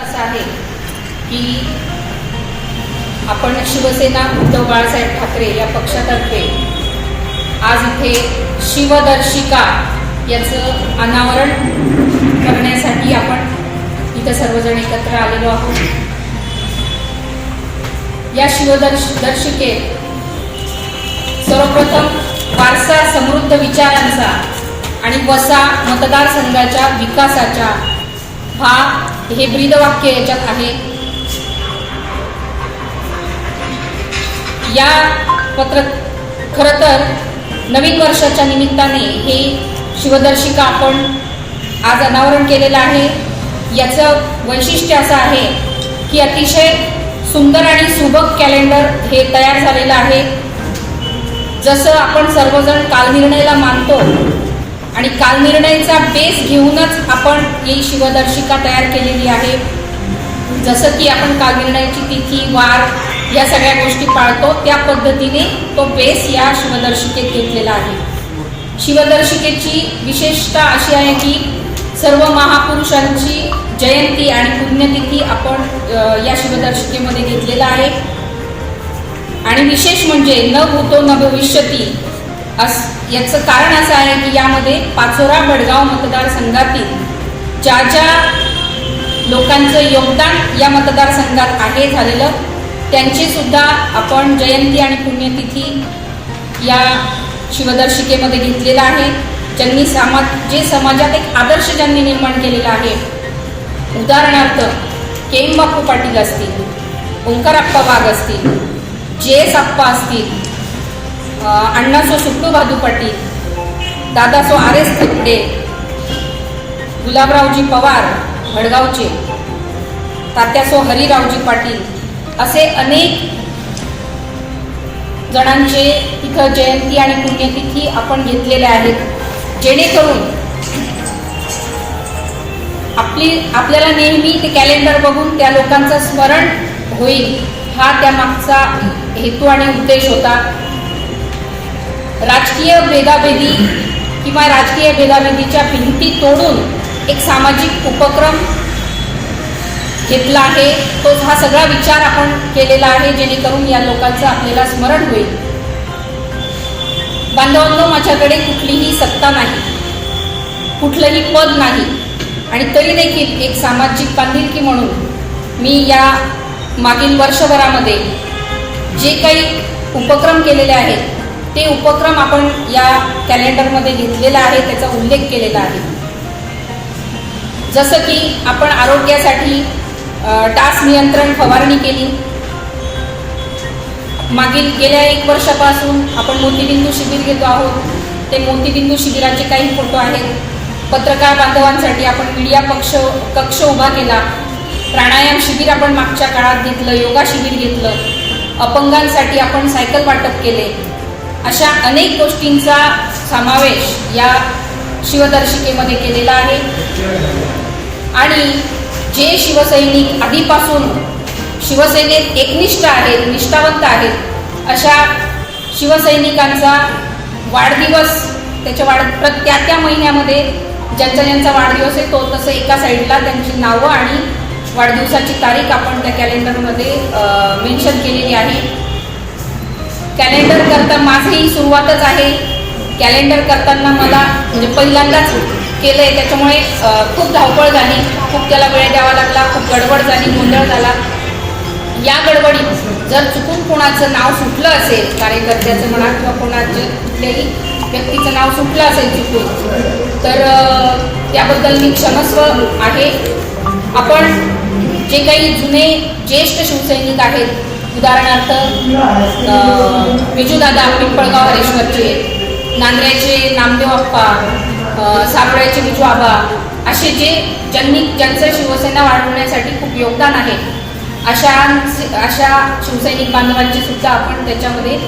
असं आहे की आपण शिवसेना उद्धव बाळासाहेब ठाकरे या पक्षातर्फे आज इथे शिवदर्शिका याचं अनावरण करण्यासाठी आपण इथं सर्वजण एकत्र आलेलो आहोत. या शिवदर्श दर्शिकेत सर्वप्रथम असा समृद्ध विचारांचा आणि वसा मतदारसंघाच्या विकासाच्या. हा हे ब्रीदवाक्य याच्यात आहे. या पत्र खरं तर नवीन वर्षाच्या निमित्ताने हे शिवदर्शिका आपण आज अनावरण केलेलं आहे. याचं वैशिष्ट्य असं आहे की अतिशय सुंदर आणि सुबक कॅलेंडर हे तयार झालेलं आहे. जसं आपण सर्वजण कालनिर्णयला मानतो आणि कालनिर्णयचा बेस घेऊनच आपण ही शिवदर्शिका तयार केलेली आहे. जसं की आपण कालनिर्णयाची तिथी वार या सगळ्या गोष्टी पाळतो त्या पद्धतीने तो बेस या शिवदर्शिकेत घेतलेला आहे. शिवदर्शिकेची विशेषता अशी आहे की सर्व महापुरुषांची जयंती आणि पुण्यतिथी आपण या शिवदर्शिकेमध्ये घेतलेला आहे. आणि विशेष म्हणजे न भूतो न भविष्यती अस याचं कारण असं आहे की यामध्ये पाचोरा बडगाव मतदारसंघातील ज्या ज्या लोकांचं योगदान या मतदारसंघात आहे झालेलं त्यांचीसुद्धा आपण जयंती आणि पुण्यतिथी या शिवदर्शिकेमध्ये घेतलेला आहे. ज्यांनी समाज जे समाजात एक आदर्श ज्यांनी निर्माण केलेला आहे उदाहरणार्थ केम बापू पाटील असतील ओंकारप्पा वाघ असतील जे एस आप्पा असतील अ, अण्णासो सुट्टू भादू पाटील दादासो आर एस थेपडे गुलाबरावजी पवार भडगावचे तात्यासो हरिरावजी पाटील असे अनेक जणांचे इथं जयंती आणि पुण्यतिथी आपण घेतलेल्या आहेत. जेणेकरून आपली आपल्याला नेहमी ते कॅलेंडर बघून त्या लोकांचं स्मरण होईल. हा त्या मागचा हेतू आणि उद्देश होता. राजकीय भेदाभेदी किंवा राजकीय भेदाभेदीच्या भिंती तोडून एक सामाजिक उपक्रम घेतला आहे. तो हा सगळा विचार आपण केलेला आहे जेणेकरून या लोकांचं आपल्याला स्मरण होईल. बांधवांनो माझ्याकडे कुठलीही सत्ता नाही कुठलंही पद नाही आणि तरी देखील एक सामाजिक बांधिलकी म्हणून मी या मागील वर्षभरामध्ये जे काही उपक्रम केलेले आहेत ते उपक्रम आपण या कॅलेंडरमध्ये घेतलेला आहे त्याचा उल्लेख केलेला आहे. जसं की आपण आरोग्यासाठी डास नियंत्रण फवारणी केली. मागील गेल्या एक वर्षापासून आपण मोतीबिंदू शिबिर घेतो आहोत. ते मोतीबिंदू शिबिराचे काही फोटो आहेत. पत्रकार बांधवांसाठी आपण मीडिया पक्ष कक्ष उभा केला. प्राणायाम शिबिर आपण मागच्या काळात घेतलं योगा शिबिर घेतलं अपंगांसाठी आपण सायकल वाटप केले. अशा अनेक गोष्टींचा समावेश या शिवदर्शिकेमध्ये केलेला आहे. आणि जे शिवसैनिक आधीपासून शिवसेनेत एकनिष्ठ आहेत निष्ठावंत आहेत अशा शिवसैनिकांचा वाढदिवस त्याच्या वाढ प्रत्या त्या त्या महिन्यामध्ये ज्यांचा ज्यांचा वाढदिवस आहे तो तसं एका साईडला त्यांची नावं आणि वाढदिवसाची तारीख आपण त्या कॅलेंडरमध्ये मेन्शन केलेली आहे. कॅलेंडर करता माझीही सुरुवातच आहे. कॅलेंडर करताना मला म्हणजे पहिल्यांदाच केलं आहे त्याच्यामुळे खूप धावपळ झाली. खूप त्याला वेळ द्यावा लागला खूप गडबड झाली गोंधळ झाला. या गडबडीत जर चुकून कोणाचं नाव सुटलं असेल कार्यकर्त्याचं म्हणा किंवा कोणाचं कुठल्याही व्यक्तीचं नाव सुटलं असेल चुकून तर त्याबद्दल मी क्षमस्व आहे. आपण जे काही जुने ज्येष्ठ शिवसैनिक आहेत उदाहरणार्थ विजूदादा पिंपळगाव हरेश्वरचे नांद्र्याचे नामदेव अप्पा सापड्याचे सापळ्याचे विजू आबा असे जे ज्यांनी ज्यांचं शिवसेना वाढवण्यासाठी खूप योगदान आहे अशा अशा शिवसैनिक बांधवांची सुद्धा आपण त्याच्यामध्ये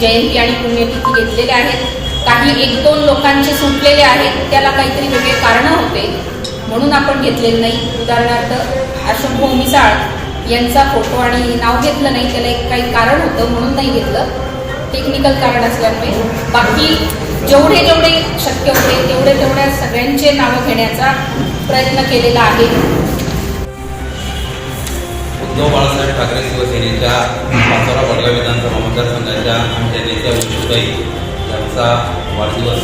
जयंती आणि पुण्यतिथी घेतलेल्या आहेत. काही एक दोन लोकांचे सुटलेले आहेत त्याला काहीतरी वेगळे कारणं होते म्हणून आपण घेतलेलं नाही. उदाहरणार्थ अशोक मिसाळ यांचा फोटो आणि नाव घेतलं नाही त्याला एक काही कारण होतं म्हणून नाही घेतलं. टेक्निकल कारण असल्यामुळे. बाकी जेवढे जेवढे शक्य होते तेवढे तेवढ्या सगळ्यांचे नावं घेण्याचा प्रयत्न केलेला आहे. उद्धव बाळासाहेब ठाकरे शिवसेनेच्या पाचोरा वडगाव विधानसभा मतदारसंघाच्या आमच्या नेत्या उद्धवताई यांचा वाढदिवस.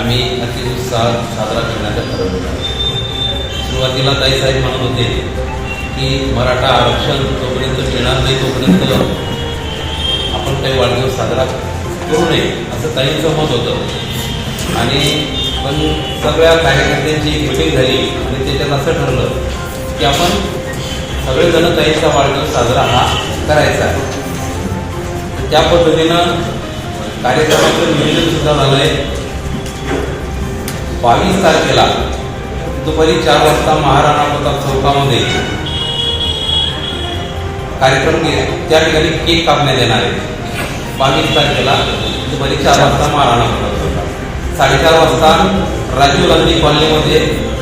आम्ही अतिउत्साहात साजरा करण्याचं ठरवलं आहे. सुरुवातीला ताईसाहेब म्हणत होते की मराठा आरक्षण जोपर्यंत मिळणार नाही तोपर्यंत आपण काही वाढदिवस साजरा करू नये असं ताईंचं मत होतं. आणि पण सगळ्या कार्यकर्त्यांची एक मिटिंग झाली आणि त्याच्यात असं ठरलं की आपण सगळेजण ताईंचा वाढदिवस साजरा हा करायचा आहे. त्या पद्धतीनं कार्यक्रमाचं नियोजन सुद्धा झालं आहे बावीस तारखेला दुपारी चार वाजता महाराणा प्रताप चौकामध्ये कार्यक्रम त्या ठिकाणी केक कापण्यात येणार आहे. बावीस तारखेला दुपारी चार वाजता महाराणा प्रताप चौकात. साडेचार वाजता राजीव गांधी कॉलनीमध्ये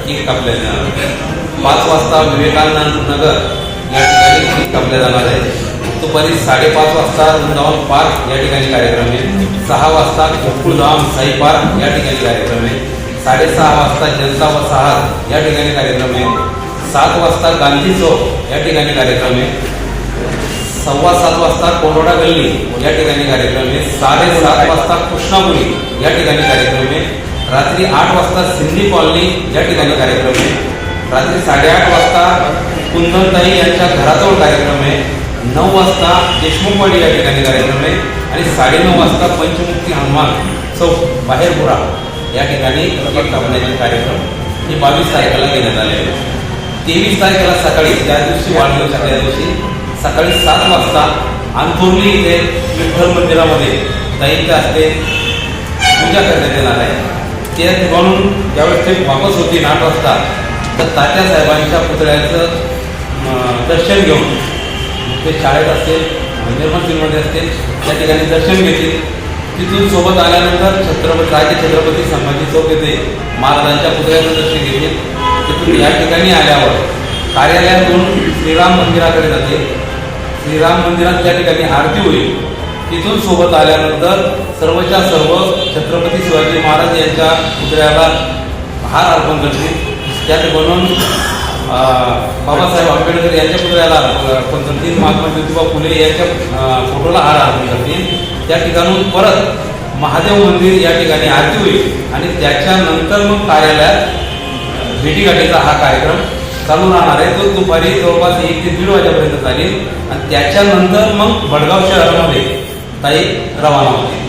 केक कापल्या जाणार आहे. पाच वाजता विवेकानंद नगर या ठिकाणी केक कापल्या जाणार आहे. दुपारी साडेपाच वाजता वृंदावन पार्क या ठिकाणी कार्यक्रम आहे. सहा वाजता गोकुळधाम साई पार्क या ठिकाणी कार्यक्रम आहे. साडेसहा वाजता जनता वसाहत या ठिकाणी कार्यक्रम आहे. सात वाजता गांधी चौक या ठिकाणी कार्यक्रम आहे. सव्वा सात वाजता कोरोडा गल्ली या ठिकाणी कार्यक्रम आहे. साडेसात वाजता कृष्णापुरी या ठिकाणी कार्यक्रम आहे. रात्री आठ वाजता सिंधी कॉलनी या ठिकाणी कार्यक्रम आहे. रात्री साडेआठ वाजता कुंदनताई यांच्या घराजवळ कार्यक्रम आहे. नऊ वाजता देशमुखवाडी या ठिकाणी कार्यक्रम आहे. आणि साडेनऊ वाजता पंचमुखी हनुमान चौक बाहेरपुरा या ठिकाणी केक कापण्याचे कार्यक्रम हे बावीस तारखेला घेण्यात आले तेवीस तारखेला सकाळी त्या दिवशी वाढदिवस त्या दिवशी सकाळी सात वाजता अंथोर्ली इथे विठ्ठल मंदिरामध्ये ताईंच्या असते पूजा करण्यात येणार आहे. ते म्हणून ज्यावेळेस ते वापस होती आठ वाजता तर तात्या साहेबांच्या पुतळ्याचं दर्शन घेऊन ते शाळेत असतील निर्मल स्कूलमध्ये असतील त्या ठिकाणी दर्शन घेतील. तिथून सोबत आल्यानंतर छत्रपती राजे छत्रपती संभाजी चौक येथे महाराजांच्या पुतळ्याचं दर्शन घेते तिथून या ठिकाणी आल्यावर कार्यालयातून श्रीराम मंदिराकडे जाते. श्रीराम मंदिरात ज्या ठिकाणी आरती होईल. तिथून सोबत आल्यानंतर सर्वच्या सर्व छत्रपती शिवाजी महाराज यांच्या पुतळ्याला हार अर्पण करते. त्यात बनवून बाबासाहेब आंबेडकर यांच्या पुतळ्याला अर्पण महात्मा ज्योतिबा फुले यांच्या फोटोला हार अर्पण करतील त्या ठिकाणून परत महादेव मंदिर या ठिकाणी आरती होईल आणि त्याच्यानंतर मग कार्यालयात भेटीगाठीचा हा कार्यक्रम चालू राहणार आहे. तो दुपारी जवळपास एक ते दीड वाजेपर्यंत चालेल. आणि त्याच्यानंतर मग भडगाव शहरामध्ये ताई रवाना होते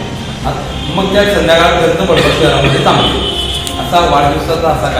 मग त्या संध्याकाळपर्यंत भडगाव शहरामध्ये थांबते असा वाढदिवसाचा असा